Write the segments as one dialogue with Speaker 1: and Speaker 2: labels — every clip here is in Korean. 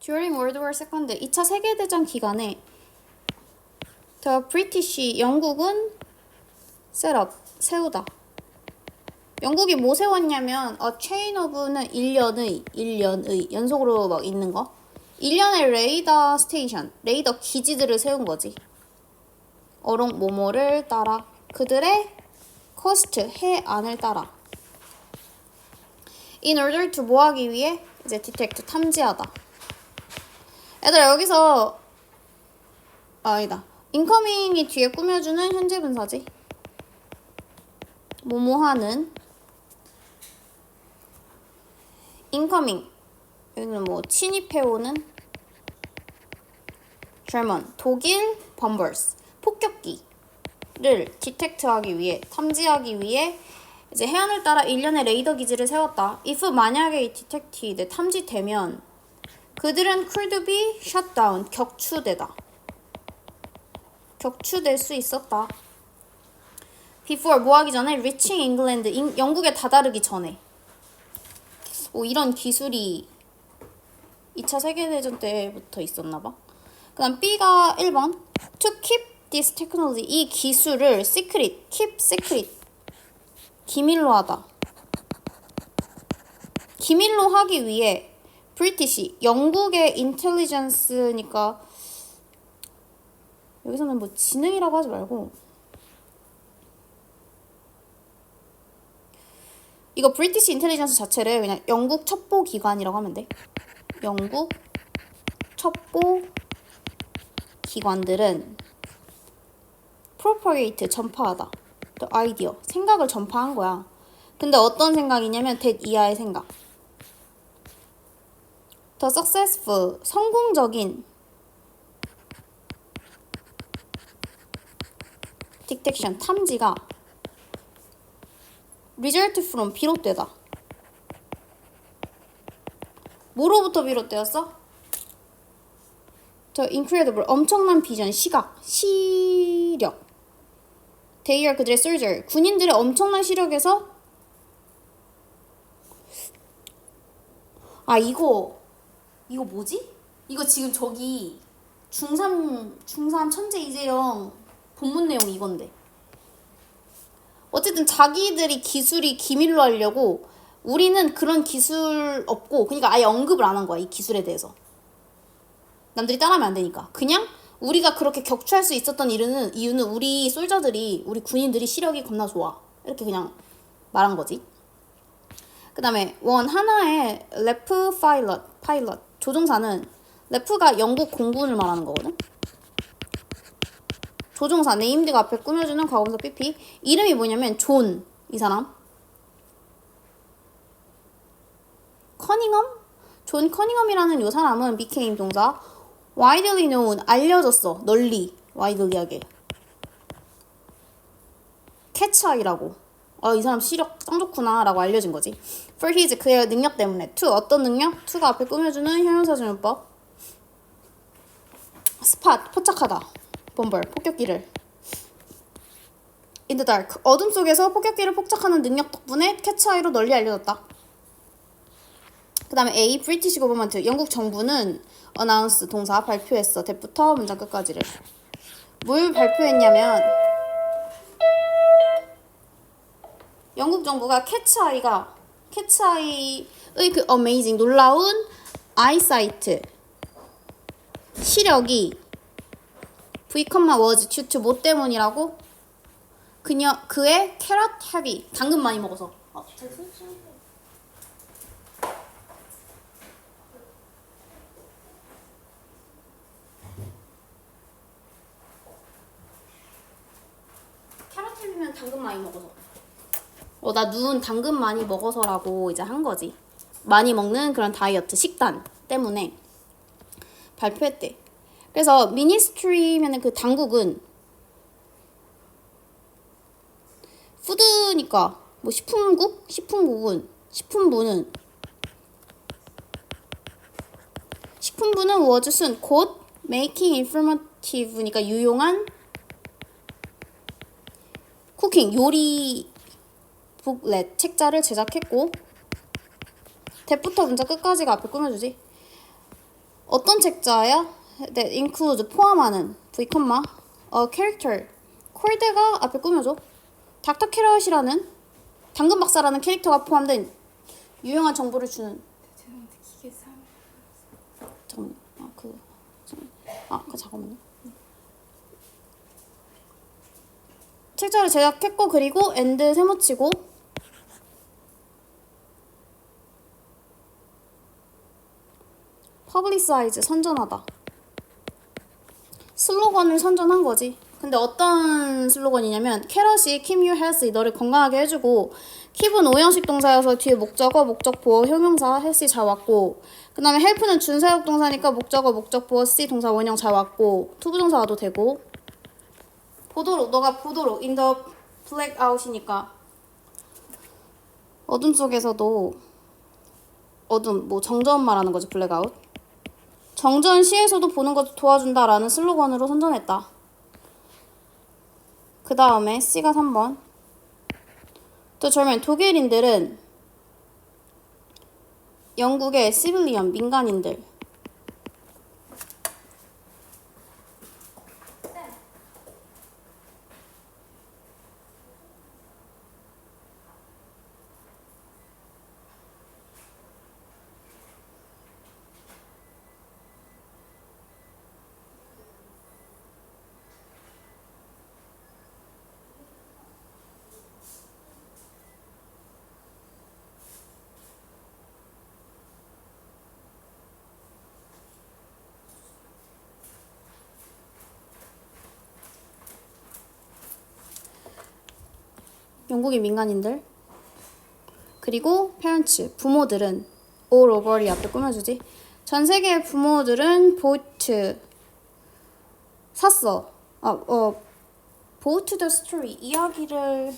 Speaker 1: During World War II 2차 세계대전 기간에 The British 영국은 set up 세우다. 영국이 뭐 세웠냐면 a chain of는 1년의 1년의 연속으로 막 있는 거. 1년의 레이더 스테이션, 레이더 기지들을 세운 거지. 어록 모모를 따라 그들의 코스트 해안을 따라. In order to 뭐 하기 위해 이제 detect 탐지하다. 얘들아 여기서 아, 아니다. 인커밍이 뒤에 꾸며주는 현재 분사지. 뭐뭐하는 인커밍 여기는 뭐 침입해오는 German 독일 bombers 폭격기를 디텍트하기 위해 탐지하기 위해 이제 해안을 따라 일련의 레이더 기지를 세웠다. if 만약에 이 detected 탐지되면 그들은 shut down 격추되다. 격추될 수 있었다. before 뭐 하기 전에 reaching England 인- 영국에 다다르기 전에 오 이런 기술이 2차 세계대전 때부터 있었나 봐. 그다음 B가 1번 to keep this technology 이 기술을 secret keep secret 기밀로 하다. 기밀로 하기 위해 브리티시 영국의 인텔리전스니까 여기서는 뭐 지능이라고 하지 말고 이거 브리티시 인텔리전스 자체를 그냥 영국 첩보 기관이라고 하면 돼. 영국 첩보 기관들은 propagate 전파하다. 또 아이디어 생각을 전파한 거야. 근데 어떤 생각이냐면 that 이하의 생각. The successful 성공적인 detection 탐지가 result from 비롯되다. 뭐로부터 비롯되었어? 저 incredible 엄청난 비전 시각 시력 They are 그들의 soldier 군인들의 엄청난 시력에서 아 이거 이거 뭐지? 이거 지금 저기 중3 중3 천재 이재영 본문 내용 이건데. 어쨌든 자기들이 기술이 기밀로 하려고 우리는 그런 기술 없고 그러니까 아예 언급을 안 한 거야 이 기술에 대해서. 남들이 따라하면 안 되니까. 그냥 우리가 그렇게 격추할 수 있었던 이유는 이유는 우리 솔저들이 우리 군인들이 시력이 겁나 좋아. 이렇게 그냥 말한 거지. 그 다음에 원 하나의 레프 파일럿 파일럿 조종사는 레프가 영국 공군을 말하는 거거든? 조종사 네임드가 앞에 꾸며주는 과거분사 PP 이름이 뭐냐면 존 이 사람. 커닝엄? 존 커닝엄이라는 이 사람은 became 동사. widely known 알려졌어. 널리 widely하게. 캐치아이라고. 어, 이 사람 시력 짱 좋구나 라고 알려진 거지 for his 그의 능력 때문에. to 어떤 능력? to가 앞에 꾸며주는 형용사준용법. 스팟 포착하다. bomber 폭격기를. In the dark. 어둠 속에서 폭격기를 포착하는 능력 덕분에 캐치아이로 널리 알려졌다. 그 다음에 A British government. 영국 정부는 announce 동사 발표했어. 대부터 문장 끝까지를. 뭘 발표했냐면 영국 정부가 캐치아이가 캐치아이의 그 amazing 놀라운 아이사이트 시력이 V, due to 뭐 때문이라고? 그녀 그의 캐럿 헤비 당근 많이 먹어서. 어, 캐럿 헤비면 당근 많이 먹어서 어, 나 눈 당근 많이 먹어서라고 이제 한 거지. 많이 먹는 그런 다이어트 식단 때문에 발표했대. 그래서 미니스트리면은 그 당국은 푸드니까 뭐 식품국, 식품국은 식품부는 식품부는 soon 곧 making informative니까 유용한 쿠킹 요리 북렛 책자를 제작했고 대부터 문자 끝까지가 앞에 꾸며주지 어떤 책자야? that include 포함하는 v, a character 콜드가 앞에 꾸며줘. 닥터 캐럿이라는 당근 박사라는 캐릭터가 포함된 유용한 정보를 주는 잠깐만 아 잠깐만. 아그 잠깐만요. 책자를 제작했고 그리고 엔드 세모치고 퍼블리사이즈 선전하다. 슬로건을 선전한 거지. 근데 어떤 슬로건이냐면 캐럿이 you healthy 너를 건강하게 해주고 keep은 오형식 동사여서 뒤에 목적어, 목적보어, 형용사, healthy 잘 왔고 그 다음에 help는 준사역 동사니까 목적어, 목적보어, c 동사 원형 잘 왔고 투부정사 와도 되고 보도록 너가 보도록 the blackout이니까 어둠 속에서도 어둠 뭐 정전 말하는 거지 블랙아웃 정전 시에서도 보는 것도 도와준다라는 슬로건으로 선전했다. 그 다음에 C가 3번. 또 절면 독일인들은 영국의 시빌리언 민간인들 영국의 민간인들. 그리고 parents 부모들은 all over이 앞에 꾸며주지. 전 세계의 부모들은 보트 샀어. 보트 더 스토리 이야기를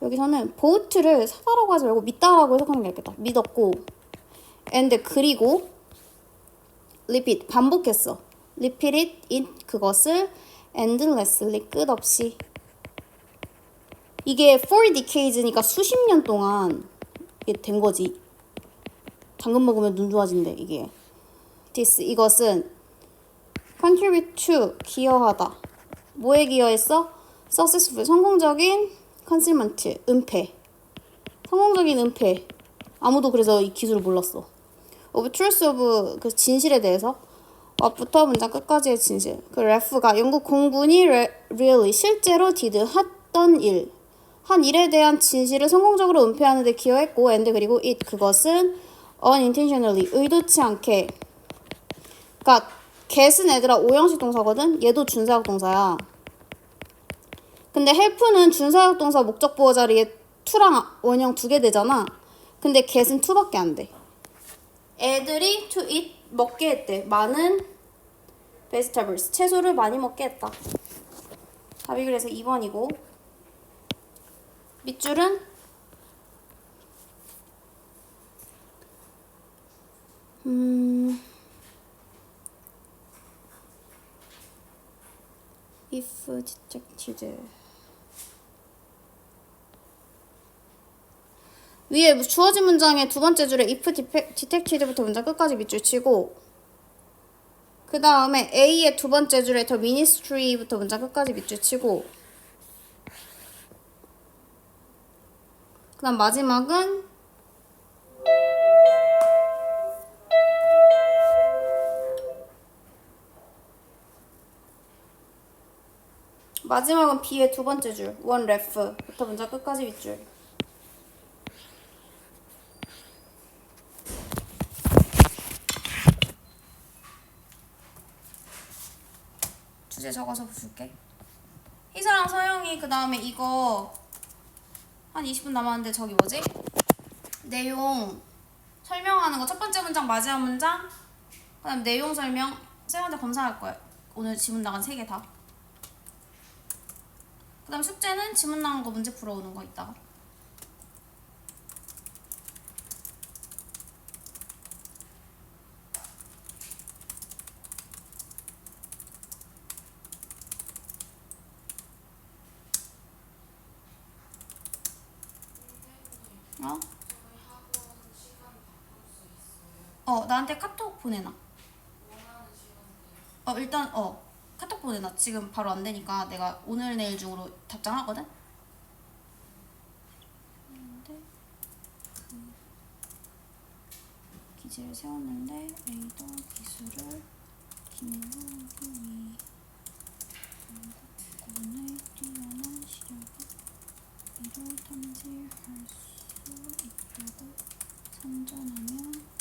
Speaker 1: 여기서는 보트를 사다라고 하지 말고 믿다라고 해석하는 게 낫겠다. 믿었고. and 그리고 repeat 반복했어. repeat it 그것을 endlessly 끝없이. 이게 for decades니까 수십 년 동안 이게 된 거지. 당근 먹으면 눈 좋아진대 이게. This 이것은 contribute to 기여하다. 뭐에 기여했어? successful 성공적인 concealment 은폐. 성공적인 은폐. 아무도 그래서 이 기술을 몰랐어. Of truth of 그 진실에 대해서 앞부터 문장 끝까지의 진실. 그 레프가 영국 공군이 re, really 실제로 did 했던 일. 한 일에 대한 진실을 성공적으로 은폐하는 데 기여했고 and 그리고 it 그것은 unintentionally 의도치 않게 그러니까 get은 애들아 오형식 동사거든. 얘도 준사역 동사야. 근데 help는 준사역 동사 목적 보호 자리에 to랑 원형 두 개 되잖아. 근데 get은 to밖에 안 돼. 애들이 to eat 먹게 했대. 많은 vegetables 채소를 많이 먹게 했다. 답이 그래서 2번이고 밑줄은 음 if detected 위에 주어진 문장의 두 번째 줄에 if detected부터 문장 끝까지 밑줄 치고 그 다음에 A의 두 번째 줄에 더 ministry부터 문장 끝까지 밑줄 치고 그 다음 마지막은 마지막은 B의 두 번째 줄, 원 레프부터 문장 끝까지 밑줄. 주제 적어서 줄게. 희사랑 서영이 그 다음에 이거 한 20분 남았는데 저기 뭐지? 내용 설명하는 거 첫 번째 문장 마지막 문장 그 다음 내용 설명 쌤한테 검사할 거야. 오늘 지문 나간 세 개 다. 그 다음 숙제는 지문 나간 거 문제 풀어오는 거 있다가. 어? 어 나한테 카톡 보내놔. 어 일단 어 카톡 보내놔. 지금 바로 안 되니까 내가 오늘 내일 중으로 답장하거든. 그 기지를 세웠는데 레이더 기술을 위해 한국군의 뛰어난 시력이 이를 탐지할 수 있다고 선전하며